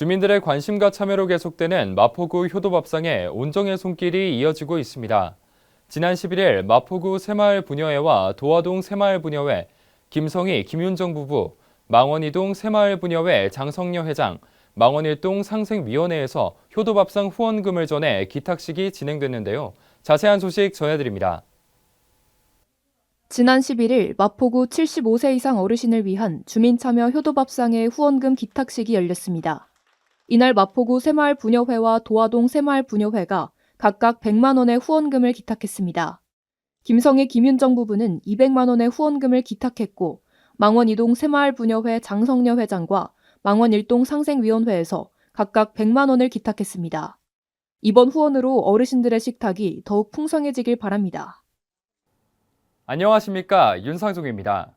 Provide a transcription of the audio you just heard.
주민들의 관심과 참여로 계속되는 마포구 효도밥상에 온정의 손길이 이어지고 있습니다. 지난 11일 마포구 새마을 부녀회와 도화동 새마을 부녀회, 김성희, 김윤정 부부, 망원이동 새마을 부녀회 장성녀 회장, 망원일동 상생위원회에서 효도밥상 후원금을 전해 기탁식이 진행됐는데요. 자세한 소식 전해드립니다. 지난 11일 마포구 75세 이상 어르신을 위한 주민참여 효도밥상의 후원금 기탁식이 열렸습니다. 이날 마포구 새마을 부녀회와 도화동 새마을 부녀회가 각각 100만 원의 후원금을 기탁했습니다. 김성희 김윤정 부부는 200만 원의 후원금을 기탁했고 망원 이동 새마을 부녀회 장성녀 회장과 망원 일동 상생위원회에서 각각 100만 원을 기탁했습니다. 이번 후원으로 어르신들의 식탁이 더욱 풍성해지길 바랍니다. 안녕하십니까 윤상종입니다.